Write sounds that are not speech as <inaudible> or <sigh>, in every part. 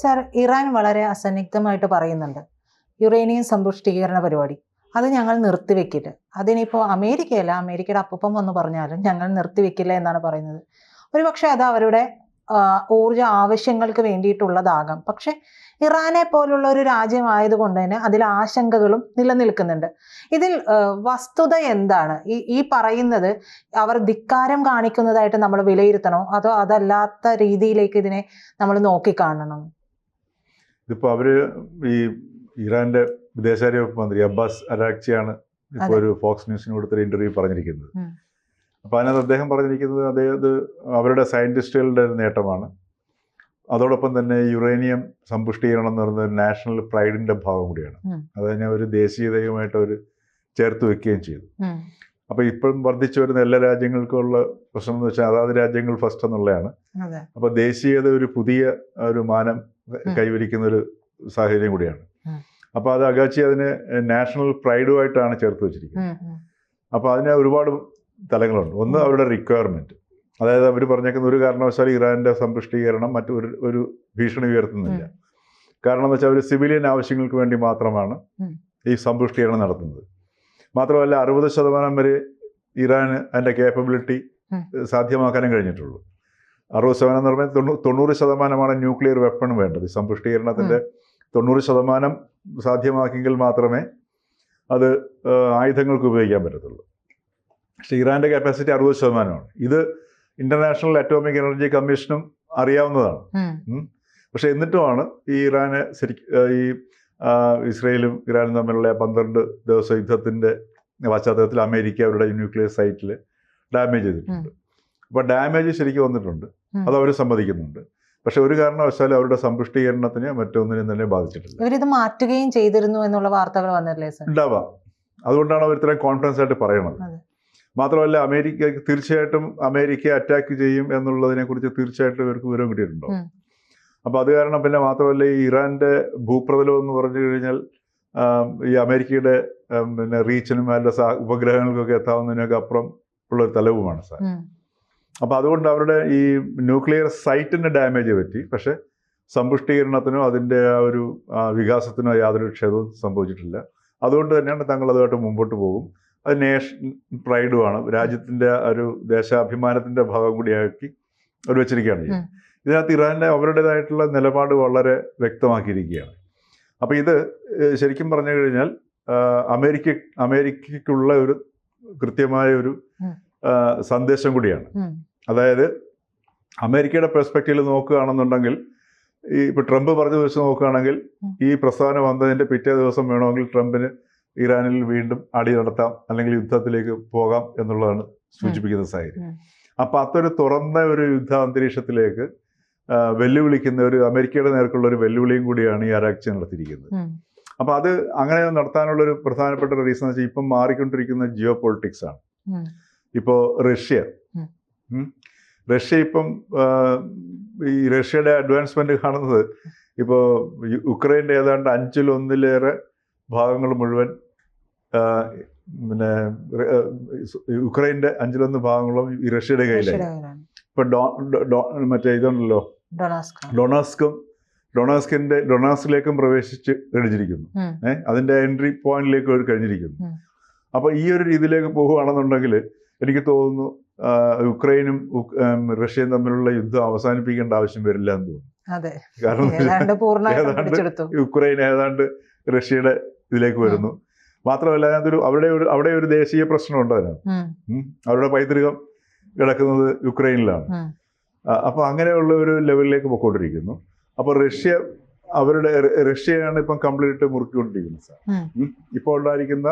Sir Iran വളരെ അസന്നിഗ്ധമായിട്ട് പറയുന്നുണ്ട്. Uranium സമ്പുഷ്ടീകരണ പരിപാടി. അത് ഞങ്ങൾ നിർത്തിവെക്കില്ല അതിനിപ്പോൾ അമേരിക്കയല്ല അമേരിക്കയുടെ അപ്പം വന്ന് പറഞ്ഞാലും ഞങ്ങൾ നിർത്തിവെക്കില്ല എന്നാണ് പറയുന്നത്. ഒരുപക്ഷെ അത് അവരുടെ ഊർജ ആവശ്യങ്ങൾക്ക് വേണ്ടിയിട്ടുള്ളതാകാം. പക്ഷെ ഇറാനെ പോലുള്ള ഒരു രാജ്യമായതുകൊണ്ട് തന്നെ അതിൽ ആശങ്കകളും നിലനിൽക്കുന്നുണ്ട്. ഇതിൽ വസ്തുത എന്താണ്? ഈ ഈ പറയുന്നത് അവർ ധിക്കാരം കാണിക്കുന്നതായിട്ട് നമ്മൾ വിലയിരുത്തണോ? അതോ അതല്ലാത്ത രീതിയിലേക്ക് ഇതിനെ നമ്മൾ നോക്കിക്കാണണം? ഇതിപ്പോ അവർ ഈ ഇറാന്റെ വിദേശകാര്യ വകുപ്പ് മന്ത്രി അബ്ബാസ് അരാക്ചിയാണ് ഇപ്പോൾ ഒരു ഫോക്സ് ന്യൂസിന് കൊടുത്തൊരു ഇന്റർവ്യൂ പറഞ്ഞിരിക്കുന്നത്. അപ്പോൾ അപ്പൊ അതിനകത്ത് അദ്ദേഹം പറഞ്ഞിരിക്കുന്നത് അദ്ദേഹത് അവരുടെ സയന്റിസ്റ്റുകളുടെ ഒരു നേട്ടമാണ്. അതോടൊപ്പം തന്നെ യുറേനിയം സമ്പുഷ്ടീകരണം എന്ന് പറയുന്നത് നാഷണൽ പ്രൈഡിന്റെ ഭാഗം കൂടിയാണ്. അത് അതിനെ ഒരു ദേശീയതയുമായിട്ട് അവർ ചേർത്ത് വെക്കുകയും ചെയ്തു. അപ്പോൾ അപ്പൊ ഇപ്പോഴും വർദ്ധിച്ചു വരുന്ന എല്ലാ രാജ്യങ്ങൾക്കുള്ള പ്രശ്നം എന്ന് വെച്ചാൽ അതാത് രാജ്യങ്ങൾ ഫസ്റ്റ് എന്നുള്ളതാണ്. അപ്പോൾ അപ്പൊ ദേശീയത ഒരു പുതിയ ഒരു മാനം. കൈവരിക്കുന്ന ഒരു സാഹചര്യം കൂടിയാണ്. അപ്പോൾ അപ്പൊ അത് അഗാച്ചി അതിനെ നാഷണൽ പ്രൈഡുമായിട്ടാണ് ചേർത്ത് വെച്ചിരിക്കുന്നത്. ഉം, ഉം. അപ്പൊ അതിന് ഒരുപാട് തലങ്ങളുണ്ട്. ഒന്ന് അവരുടെ റിക്വയർമെന്റ് അതായത് അവർ പറഞ്ഞേക്കുന്ന ഒരു കാരണവശാൽ ഇറാന്റെ സമ്പുഷ്ടീകരണം മറ്റു ഒരു ഭീഷണി ഉയർത്തുന്നില്ല. കാരണം എന്ന് വെച്ചാൽ അവർ സിവിലിയൻ ആവശ്യങ്ങൾക്ക് വേണ്ടി മാത്രമാണ് ഈ സമ്പുഷ്ടീകരണം നടത്തുന്നത്. മാത്രമല്ല അറുപത് ശതമാനം വരെ ഇറാന് അതിന്റെ കേപ്പബിലിറ്റി. സാധ്യമാക്കാനും കഴിഞ്ഞിട്ടുള്ളൂ. അറുപത് ശതമാനം എന്ന് പറഞ്ഞാൽ തൊണ്ണൂ- തൊണ്ണൂറ് ശതമാനമാണ് ന്യൂക്ലിയർ വെപ്പൺ വേണ്ടത്. ഈ സമ്പുഷ്ടീകരണത്തിന്റെ തൊണ്ണൂറ് ശതമാനം സാധ്യമാക്കിയെങ്കിൽ മാത്രമേ അത് ആയുധങ്ങൾക്ക് ഉപയോഗിക്കാൻ പറ്റത്തുള്ളൂ. പക്ഷേ ഇറാന്റെ കപ്പാസിറ്റി അറുപത് ശതമാനമാണ്. ഇത് ഇന്റർനാഷണൽ അറ്റോമിക് എനർജി കമ്മീഷനും അറിയാവുന്നതാണ്. പക്ഷെ എന്നിട്ടുമാണ് ഈ ഇറാന് ശരി ഈ ഇസ്രയേലും ഇറാനും തമ്മിലുള്ള പന്ത്രണ്ട് ദിവസ യുദ്ധത്തിന്റെ പശ്ചാത്തലത്തിൽ അമേരിക്ക അവരുടെ ന്യൂക്ലിയർ സൈറ്റിൽ ഡാമേജ് ചെയ്തിട്ടുണ്ട്. അപ്പോൾ ഡാമേജ് ശരിക്കും വന്നിട്ടുണ്ട്. അത് അവർ സമ്മതിക്കുന്നുണ്ട്. പക്ഷെ ഒരു കാരണവശാലും അവരുടെ സമ്പുഷ്ടീകരണത്തിന് മറ്റൊന്നിനും തന്നെ ബാധിച്ചിട്ടില്ല. ഇവരിത് മാറ്റുകയും ചെയ്തിരുന്നു എന്നുള്ള വാർത്തകൾ വന്നിട്ടില്ലേ സർ? ഉണ്ടാവാം. അതുകൊണ്ടാണ് അവർ ഇത്രയും കോൺഫിഡൻസ് ആയിട്ട് പറയണത്. മാത്രമല്ല അമേരിക്ക തീർച്ചയായിട്ടും അമേരിക്ക അറ്റാക്ക് ചെയ്യും എന്നുള്ളതിനെ കുറിച്ച് തീർച്ചയായിട്ടും ഇവർക്ക് വിവരം കിട്ടിയിട്ടുണ്ടോ? ഉം. അപ്പൊ അത് കാരണം പിന്നെ മാത്രമല്ല ഈ ഇറാന്റെ ഭൂപ്രതലം എന്ന് പറഞ്ഞു കഴിഞ്ഞാൽ ഈ അമേരിക്കയുടെ പിന്നെ റീച്ചിനും അതിന്റെ സാ- ഉപഗ്രഹങ്ങൾക്കൊക്കെ എത്താവുന്നതിനൊക്കെ അപ്പുറം ഉള്ള ഒരു തലവുമാണ് സാർ. ഉം. അപ്പൊ അതുകൊണ്ട് അവരുടെ ഈ ന്യൂക്ലിയർ സൈറ്റിന് ഡാമേജ് പറ്റി. പക്ഷേ സമ്പുഷ്ടീകരണത്തിനോ അതിന്റെ ആ ഒരു വികാസത്തിനോ യാതൊരു ക്ഷതവും സംഭവിച്ചിട്ടില്ല. അതുകൊണ്ട് തന്നെയാണ് തങ്ങൾ അതുമായിട്ട് മുമ്പോട്ട് പോകും. അത് നേഷൻ പ്രൈഡുമാണ് രാജ്യത്തിന്റെ ഒരു ദേശാഭിമാനത്തിന്റെ ഭാഗം കൂടിയാക്കി അവർ വെച്ചിരിക്കുകയാണ്. ഇതിനകത്ത് ഇറാനിന്റെ അവരുടേതായിട്ടുള്ള നിലപാട് വളരെ വ്യക്തമാക്കിയിരിക്കുകയാണ്. അപ്പോൾ ഇത് ശരിക്കും പറഞ്ഞു കഴിഞ്ഞാൽ അമേരിക്ക അമേരിക്കയ്ക്കുള്ള ഒരു കൃത്യമായ ഒരു സന്ദേശം കൂടിയാണ്. അതായത് അമേരിക്കയുടെ പെർസ്പെക്റ്റീവിൽ നോക്കുകയാണെന്നുണ്ടെങ്കിൽ ഈ ഇപ്പൊ ട്രംപ് പറഞ്ഞ വെച്ച് നോക്കുകയാണെങ്കിൽ ഈ പ്രസ്താവന വന്നതിന്റെ പിറ്റേ ദിവസം വേണമെങ്കിൽ ട്രംപിന് ഇറാനിൽ വീണ്ടും അടി നടത്താം അല്ലെങ്കിൽ യുദ്ധത്തിലേക്ക് പോകാം എന്നുള്ളതാണ് സൂചിപ്പിക്കുന്ന സാഹചര്യം. അപ്പൊ അത്തൊരു തുറന്ന ഒരു യുദ്ധ അന്തരീക്ഷത്തിലേക്ക് വെല്ലുവിളിക്കുന്ന ഒരു അമേരിക്കയുടെ നേർക്കുള്ള ഒരു വെല്ലുവിളിയും കൂടിയാണ് ഈ അരാക്ചി നടത്തിയിരിക്കുന്നത്. അപ്പൊ അത് അങ്ങനെ നടത്താനുള്ള ഒരു പ്രധാനപ്പെട്ട റീസൺ വെച്ചാൽ ഇപ്പം മാറിക്കൊണ്ടിരിക്കുന്ന ജിയോ പൊളിറ്റിക്സ് ആണ്. ഇപ്പോൾ റഷ്യ. റഷ്യ ഇപ്പം ഈ റഷ്യയുടെ അഡ്വാൻസ്മെന്റ് കാണുന്നത് ഇപ്പോൾ ഉക്രൈന്റെ ഏതാണ്ട് അഞ്ചിലൊന്നിലേറെ ഭാഗങ്ങൾ മുഴുവൻ പിന്നെ യുക്രൈന്റെ അഞ്ചിലൊന്ന് ഭാഗങ്ങളും ഈ റഷ്യയുടെ കയ്യിലായി. ഇപ്പം ഡോ മറ്റേ ഇതുണ്ടല്ലോ. ഡൊണാസ്കും. ഡൊണാസ്കിന്റെ ഡൊണാസ്കിലേക്കും പ്രവേശിച്ച് കഴിഞ്ഞിരിക്കുന്നു ഏഹ് അതിന്റെ എൻട്രി പോയിന്റിലേക്ക് അവർ കഴിഞ്ഞിരിക്കുന്നു. അപ്പൊ ഈ ഒരു രീതിയിലേക്ക് പോവുകയാണെന്നുണ്ടെങ്കിൽ എനിക്ക് തോന്നുന്നു യുക്രൈനും റഷ്യയും തമ്മിലുള്ള യുദ്ധം അവസാനിപ്പിക്കേണ്ട ആവശ്യം വരില്ല എന്ന് തോന്നുന്നു. കാരണം <laughs> ഏതാണ്ട് യുക്രൈൻ ഏതാണ്ട് റഷ്യയുടെ ഇതിലേക്ക് വരുന്നു. മാത്രമല്ല അതൊരു അവിടെ ഒരു അവിടെ ഒരു ദേശീയ പ്രശ്നമുണ്ട് അതിനകത്ത്. അവരുടെ പൈതൃകം കിടക്കുന്നത് യുക്രൈനിലാണ് അപ്പൊ അങ്ങനെയുള്ള ഒരു ലെവലിലേക്ക് പോയിക്കൊണ്ടിരിക്കുന്നു. അപ്പൊ റഷ്യ അവരുടെ റഷ്യയാണ് ഇപ്പം കംപ്ലീറ്റ് മുറുക്കിക്കൊണ്ടിരിക്കുന്നത് സാർ. ഇപ്പോൾ ഉണ്ടായിരിക്കുന്ന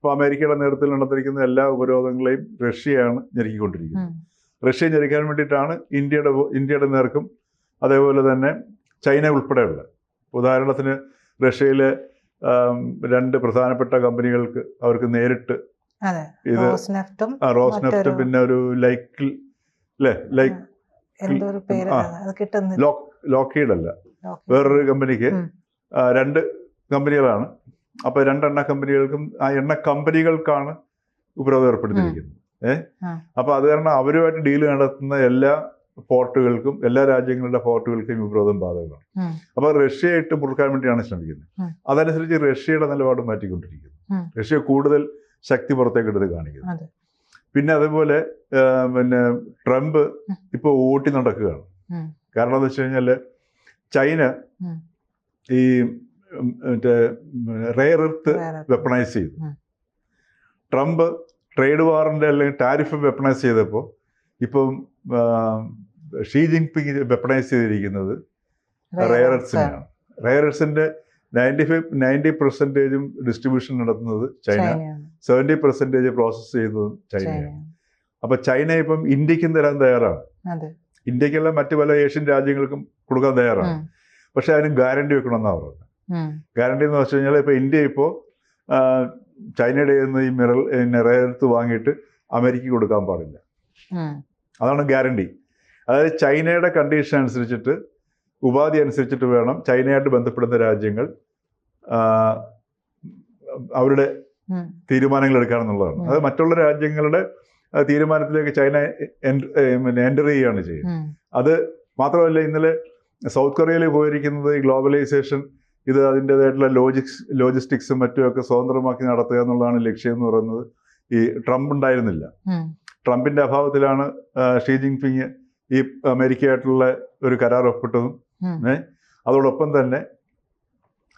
ഇപ്പൊ അമേരിക്കയുടെ നേതൃത്വത്തിൽ നടത്തിയിരിക്കുന്ന എല്ലാ ഉപരോധങ്ങളെയും റഷ്യയാണ് ഞെരുക്കിക്കൊണ്ടിരിക്കുന്നത്. റഷ്യ ഞെരുക്കാൻ വേണ്ടിയിട്ടാണ് ഇന്ത്യയുടെ ഇന്ത്യയുടെ നേർക്കും അതേപോലെ തന്നെ ചൈന ഉൾപ്പെടെയുള്ള. ഉദാഹരണത്തിന് റഷ്യയിലെ രണ്ട് പ്രധാനപ്പെട്ട കമ്പനികൾക്ക് അവർക്ക് നേരിട്ട് ഇത് റോസ് നെഫ്റ്റും റോസ്നെഫ്റ്റ് പിന്നെ ഒരു ലൈക്കിൽ അല്ലേ ലൈക്ക് ലോക്കീഡ് അല്ല. വേറൊരു കമ്പനിക്ക് രണ്ട് കമ്പനികളാണ്. അപ്പൊ രണ്ട് എണ്ണ കമ്പനികൾക്കും ആ എണ്ണ കമ്പനികൾക്കാണ് ഉപരോധം ഏർപ്പെടുത്തിയിരിക്കുന്നത്. ഏ? അപ്പോൾ അപ്പൊ അത് കാരണം അവരുമായിട്ട് ഡീൽ നടത്തുന്ന എല്ലാ പോർട്ടുകൾക്കും എല്ലാ രാജ്യങ്ങളുടെ പോർട്ടുകൾക്കും ഉപരോധം ബാധകമാണ്. അപ്പോൾ റഷ്യയായിട്ട് മുറുക്കാൻ വേണ്ടിയാണ് ശ്രമിക്കുന്നത്. അതനുസരിച്ച് റഷ്യയുടെ നിലപാട് മാറ്റിക്കൊണ്ടിരിക്കുന്നു. റഷ്യ കൂടുതൽ ശക്തി പുറത്തേക്ക് എടുത്ത് കാണിക്കുന്നു. പിന്നെ അതുപോലെ പിന്നെ ട്രംപ്. ഇപ്പോൾ ഓട്ടി നടക്കുകയാണ്. കാരണം എന്താ വെച്ച് കഴിഞ്ഞാൽ ചൈന ഈ മറ്റേ റെയർ എർത്ത് വെപ്പണൈസ് ചെയ്തു. ട്രംപ് ട്രേഡ് വാറിന്റെ അല്ലെങ്കിൽ ടാരിഫ് വെപ്പണൈസ് ചെയ്തപ്പോൾ ഇപ്പം ഷീ ജിൻപിങ് വെപ്പണൈസ് ചെയ്തിരിക്കുന്നത് റെയർ എർട്സിനെയാണ് റെയർ എർട്സിന്റെ നയന്റി ഫൈവ് നയന്റി പെർസെന്റേജും ഡിസ്ട്രിബ്യൂഷൻ നടത്തുന്നത് ചൈന സെവന്റി പെർസെന്റേജ് പ്രോസസ്സ് ചെയ്യുന്നതും ചൈനയാണ് അപ്പോൾ ചൈന ഇപ്പം ഇന്ത്യക്കും തരാൻ തയ്യാറാണ്. ഇന്ത്യക്കല്ല മറ്റു പല ഏഷ്യൻ രാജ്യങ്ങൾക്കും കൊടുക്കാൻ തയ്യാറാണ്. പക്ഷെ അതിന് ഗ്യാരണ്ടി വെക്കണമെന്നാണ് ഉം. ഗ്യാരണ്ടി എന്ന് വെച്ച് കഴിഞ്ഞാൽ ഇപ്പോൾ ഇന്ത്യ ഇപ്പോൾ ചൈനയുടെ നിന്ന് ഈ മിറൽ റെയർത്ത് വാങ്ങിയിട്ട് അമേരിക്ക കൊടുക്കാൻ പാടില്ല. അതാണ് ഗ്യാരണ്ടി അതായത് ചൈനയുടെ കണ്ടീഷൻ അനുസരിച്ചിട്ട് ഉപാധി അനുസരിച്ചിട്ട് വേണം ചൈനയായിട്ട് ബന്ധപ്പെടുന്ന രാജ്യങ്ങൾ അവരുടെ തീരുമാനങ്ങൾ എടുക്കാന്നുള്ളതാണ്. അത് മറ്റുള്ള രാജ്യങ്ങളുടെ തീരുമാനത്തിലേക്ക് ചൈന എന്റർ ചെയ്യുകയാണ് ചെയ്യുന്നത്. അത് മാത്രമല്ല ഇന്നലെ സൗത്ത് കൊറിയയിൽ പോയിരിക്കുന്നത് ഈ ഗ്ലോബലൈസേഷൻ ഇത് അതിന്റെതായിട്ടുള്ള ലോജിക്സ് ലോജിസ്റ്റിക്സും മറ്റുമൊക്കെ സ്വതന്ത്രമാക്കി നടത്തുക എന്നുള്ളതാണ് ലക്ഷ്യം എന്ന് പറയുന്നത് ഈ ട്രംപ് ഉണ്ടായിരുന്നില്ല. ട്രംപിന്റെ അഭാവത്തിലാണ് ഷീ ജിൻപിങ് ഈ അമേരിക്കയായിട്ടുള്ള ഒരു കരാർ ഒപ്പിട്ടതും. അതോടൊപ്പം തന്നെ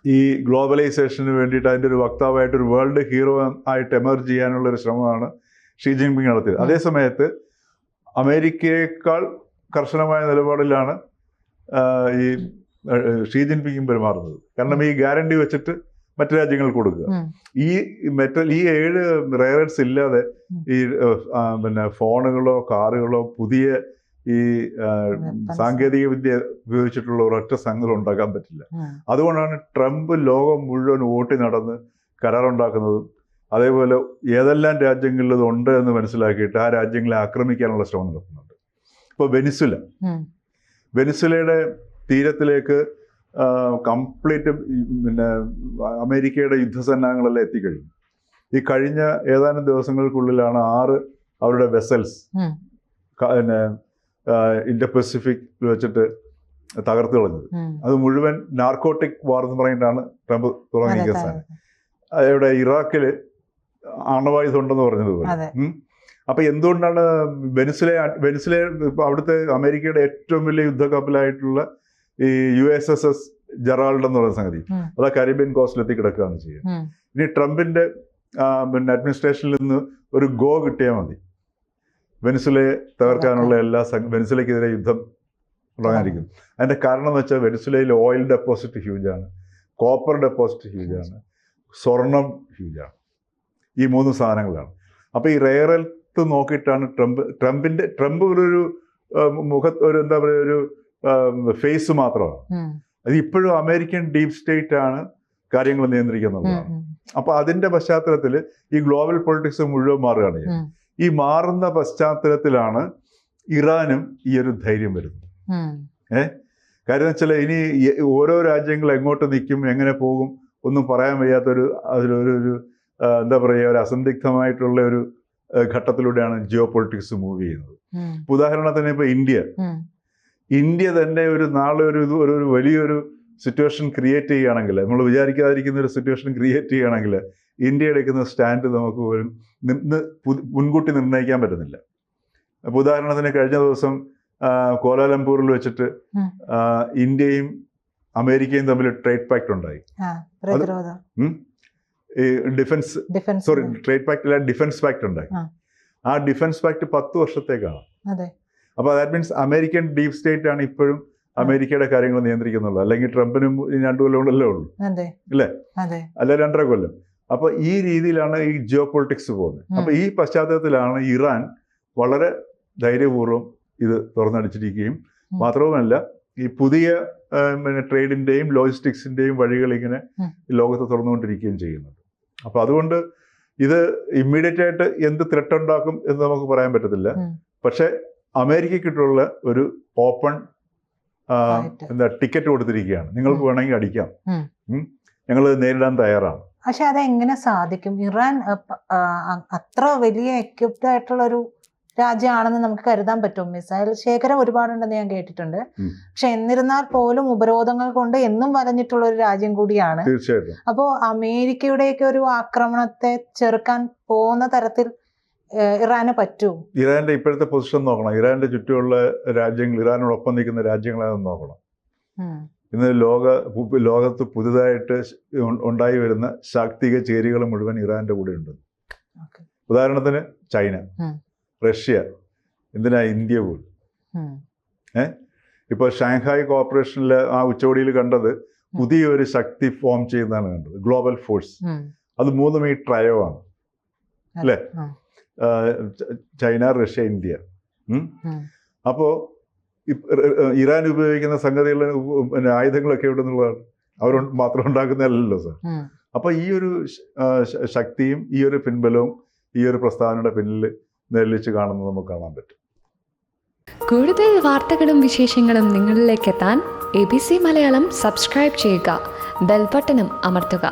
ഈ ഗ്ലോബലൈസേഷന് വേണ്ടിയിട്ട് അതിന്റെ ഒരു വക്താവായിട്ട് ഒരു വേൾഡ് ഹീറോ ആയിട്ട് എമർജ് ചെയ്യാനുള്ള ഒരു ശ്രമമാണ് ഷീ ജിൻപിങ് നടത്തിയത്. അതേസമയത്ത് അമേരിക്കയേക്കാൾ കർശനമായ നിലപാടിലാണ് ഈ ഷീ ജിൻപിങ്ങും പെരുമാറുന്നത്. കാരണം ഈ ഗ്യാരണ്ടി വെച്ചിട്ട് മറ്റു രാജ്യങ്ങൾക്ക് കൊടുക്കുക. ഈ മെറ്റൽ ഈ ഏഴ് റയറേറ്റ്സ് ഇല്ലാതെ ഈ പിന്നെ ഫോണുകളോ കാറുകളോ പുതിയ ഈ സാങ്കേതിക വിദ്യ ഉപയോഗിച്ചിട്ടുള്ള ഒരൊറ്റ സംഘം ഉണ്ടാക്കാൻ പറ്റില്ല. അതുകൊണ്ടാണ് ട്രംപ് ലോകം മുഴുവൻ ഓട്ടി നടന്ന് കരാറുണ്ടാക്കുന്നതും. അതേപോലെ ഏതെല്ലാം രാജ്യങ്ങളിൽ ഇത് ഉണ്ട് എന്ന് മനസ്സിലാക്കിയിട്ട് ആ രാജ്യങ്ങളെ ആക്രമിക്കാനുള്ള ശ്രമം നടത്തുന്നുണ്ട് ഇപ്പോൾ വെനിസുല. വെനിസുലയുടെ തീരത്തിലേക്ക് കംപ്ലീറ്റ് പിന്നെ അമേരിക്കയുടെ യുദ്ധസന്നാഹങ്ങളെല്ലാം എത്തിക്കഴിഞ്ഞു. ഈ കഴിഞ്ഞ ഏതാനും ദിവസങ്ങൾക്കുള്ളിലാണ് ആറ് അവരുടെ വെസൽസ് പിന്നെ ഇൻഡോ പെസിഫിക് വെച്ചിട്ട് തകർത്ത് കളഞ്ഞത്. അത് മുഴുവൻ നാർക്കോട്ടിക് വാർ എന്ന് പറഞ്ഞിട്ടാണ് ട്രംപ് തുടങ്ങിയ സാധനം ഇവിടെ ഇറാഖിൽ ആണവായുധം ഉണ്ടെന്ന് പറഞ്ഞതുപോലെ. അപ്പൊ എന്തുകൊണ്ടാണ് വെനിസുല വെനിസുല അവിടുത്തെ അമേരിക്കയുടെ ഏറ്റവും വലിയ യുദ്ധക്കപ്പലായിട്ടുള്ള ഈ U S S S Gerald എന്ന് പറയുന്ന സംഗതി. അത് കരീബിയൻ കോസ്റ്റിലെത്തി കിടക്കുകയാണ് ചെയ്യുക. ഇനി ട്രംപിന്റെ പിന്നെ അഡ്മിനിസ്ട്രേഷനിൽ നിന്ന് ഒരു ഗോ കിട്ടിയാൽ മതി. വെനിസുലയെ തകർക്കാനുള്ള എല്ലാ വെനിസുലയ്ക്കെതിരെ യുദ്ധം തുടങ്ങാനിരിക്കും അതിന്റെ കാരണം എന്ന് വെച്ചാൽ വെനിസുലയിൽ ഓയിൽ ഡെപ്പോസിറ്റ് ഹ്യൂജാണ്. കോപ്പർ ഡെപ്പോസിറ്റ് ഹ്യൂജാണ്. സ്വർണം ഹ്യൂജാണ്. ഈ മൂന്ന് സാധനങ്ങളാണ്. അപ്പോൾ ഈ റെയർ ഹെൽത്ത് നോക്കിയിട്ടാണ് ട്രംപ് ട്രംപിന്റെ ട്രംപ് ഒരു ഒരു മുഖ ഒരു എന്താ പറയുക ഒരു ഫേസ് മാത്രമാണ്. അത് ഇപ്പോഴും അമേരിക്കൻ ഡീപ് സ്റ്റേറ്റ് ആണ് കാര്യങ്ങൾ. നിയന്ത്രിക്കുന്നുള്ളതാണ് അപ്പൊ അതിന്റെ പശ്ചാത്തലത്തിൽ ഈ ഗ്ലോബൽ പൊളിറ്റിക്സ് മുഴുവൻ മാറുകയാണ് ഈ മാറുന്ന പശ്ചാത്തലത്തിലാണ് ഇറാനും ഈ ഒരു ധൈര്യം വരുന്നത്. ഏഹ് കാര്യം വെച്ചാൽ ഇനി ഓരോ രാജ്യങ്ങൾ എങ്ങോട്ട് നിൽക്കും എങ്ങനെ പോകും ഒന്നും പറയാൻ വയ്യാത്തൊരു അതിലൊരു ഒരു എന്താ പറയുക ഒരു അസന്ദിഗ്ധമായിട്ടുള്ള ഒരു ഘട്ടത്തിലൂടെയാണ് ജിയോ പൊളിറ്റിക്സ് മൂവ് ചെയ്യുന്നത്. ഉദാഹരണത്തിന് ഇപ്പൊ ഇന്ത്യ. ഇന്ത്യ തന്നെ ഒരു നാളെ ഒരു ഇത് ഒരു വലിയൊരു സിറ്റുവേഷൻ ക്രിയേറ്റ് ചെയ്യുകയാണെങ്കിൽ നമ്മൾ വിചാരിക്കാതിരിക്കുന്ന ഒരു സിറ്റുവേഷൻ ക്രിയേറ്റ് ചെയ്യുകയാണെങ്കിൽ ഇന്ത്യ എടുക്കുന്ന സ്റ്റാൻഡ് നമുക്ക് ഒരു നിന്ന് മുൻകൂട്ടി നിർണയിക്കാൻ പറ്റുന്നില്ല. അപ്പോൾ ഉദാഹരണത്തിന് കഴിഞ്ഞ ദിവസം കോലാലംപൂരിൽ വെച്ചിട്ട് ഇന്ത്യയും അമേരിക്കയും തമ്മിൽ ട്രേഡ് പാക്ട് ഉണ്ടായി. ഈ ഡിഫൻസ് സോറി ട്രേഡ് പാക്ട് അല്ല ഡിഫൻസ് പാക്ട് ഉണ്ടായി. ആ. ഡിഫൻസ് പാക്ട് പത്ത് വർഷത്തേക്കാണ്. അപ്പോൾ that means American deep state ആണ് ഇപ്പോഴും അമേരിക്കയുടെ കാര്യങ്ങൾ നിയന്ത്രിക്കുന്നുള്ളൂ. അല്ലെങ്കിൽ ട്രംപിനും ഈ രണ്ടു കൊല്ലം കൊണ്ടല്ലേ ഉള്ളൂ അല്ലേ അല്ല രണ്ടര കൊല്ലം. അപ്പോൾ ഈ രീതിയിലാണ് ഈ ജിയോ പൊളിറ്റിക്സ് പോകുന്നത് അപ്പൊ അപ്പോൾ ഈ പശ്ചാത്തലത്തിലാണ് ഇറാൻ വളരെ ധൈര്യപൂർവം ഇത് തുറന്നടിച്ചിരിക്കുകയും. മാത്രവുമല്ല ഈ പുതിയ പിന്നെ ട്രേഡിന്റെയും ലോജിസ്റ്റിക്സിന്റെയും വഴികൾ ഇങ്ങനെ ലോകത്ത് തുറന്നുകൊണ്ടിരിക്കുകയും ചെയ്യുന്നുണ്ട്. അപ്പോൾ അതുകൊണ്ട് ഇത് ഇമ്മീഡിയറ്റ് ആയിട്ട് എന്ത് ത്രെട്ട് ഉണ്ടാക്കും എന്ന് നമുക്ക് പറയാൻ പറ്റത്തില്ല. പക്ഷേ അമേരിക്കക്കിട്ടുള്ള ഒരു ഓപ്പൺ. എന്താ ടിക്കറ്റ് കൊടുത്തിരിക്കുകയാണ്. നിങ്ങൾക്ക്. വേണമെങ്കിൽ അടിക്കാം. ഞങ്ങൾ നേരിടാൻ തയ്യാറാണ്. പക്ഷെ അതെങ്ങനെ സാധിക്കും? ഇറാൻ അത്ര വലിയ എക്യുപ്ഡ് ആയിട്ടുള്ള ഒരു രാജ്യമാണെന്ന് നമുക്ക് കരുതാൻ പറ്റും. മിസൈൽ ശേഖരം ഒരുപാടുണ്ടെന്ന് ഞാൻ കേട്ടിട്ടുണ്ട്. പക്ഷെ എന്നിരുന്നാൽ പോലും ഉപരോധങ്ങൾ കൊണ്ട് എന്നും വലഞ്ഞിട്ടുള്ള ഒരു രാജ്യം കൂടിയാണ്. തീർച്ചയായിട്ടും. അപ്പോൾ അമേരിക്കയുടെയൊക്കെ ഒരു ആക്രമണത്തെ ചെറുക്കാൻ പോകുന്ന തരത്തിൽ ഇറാന് പറ്റൂ. ഇറാന്റെ ഇപ്പോഴത്തെ പൊസിഷൻ നോക്കണം. ഇറാന്റെ ചുറ്റുമുള്ള രാജ്യങ്ങൾ ഇറാനോടൊപ്പം നിൽക്കുന്ന രാജ്യങ്ങളാണെന്ന് നോക്കണം. ഇന്ന് ലോക ലോകത്ത് പുതുതായിട്ട് ഉണ്ടായി വരുന്ന ശാക്തിക ചേരികൾ മുഴുവൻ ഇറാന്റെ കൂടെ ഉണ്ട്. ഉദാഹരണത്തിന് ചൈന റഷ്യ എന്തിനാ ഇന്ത്യ പോലും? ഏ? ഇപ്പോൾ ഷാങ്ഹായ് കോർപ്പറേഷനിലെ ആ ഉച്ചകോടിയിൽ കണ്ടത് പുതിയൊരു ശക്തി ഫോം ചെയ്യുന്നതാണ് കണ്ടത്. Global force. അത് മൂന്നും ഈ ട്രയോ ആണ്. അല്ലേ? China Russia India. അപ്പോ അപ്പോൾ ഇറാൻ ഉപയോഗിക്കുന്ന സംഗതികൾ പിന്നെ ആയുധങ്ങളൊക്കെ എവിടെ നിന്നുള്ളതാണ് അവർ മാത്രം ഉണ്ടാക്കുന്നതല്ലല്ലോ സാർ. അപ്പോൾ ഈ ഒരു ശക്തിയും ഈ ഒരു പിൻബലവും ഈ ഒരു പ്രസ്താവനയുടെ പിന്നിൽ നെല്ലിച്ച് കാണുന്നത് നമുക്ക് കാണാൻ പറ്റും. കൂടുതൽ വാർത്തകളും വിശേഷങ്ങളും നിങ്ങളിലേക്ക് എത്താൻ A B C Malayalam subscribe ചെയ്യുക. ബെൽബട്ടനും അമർത്തുക.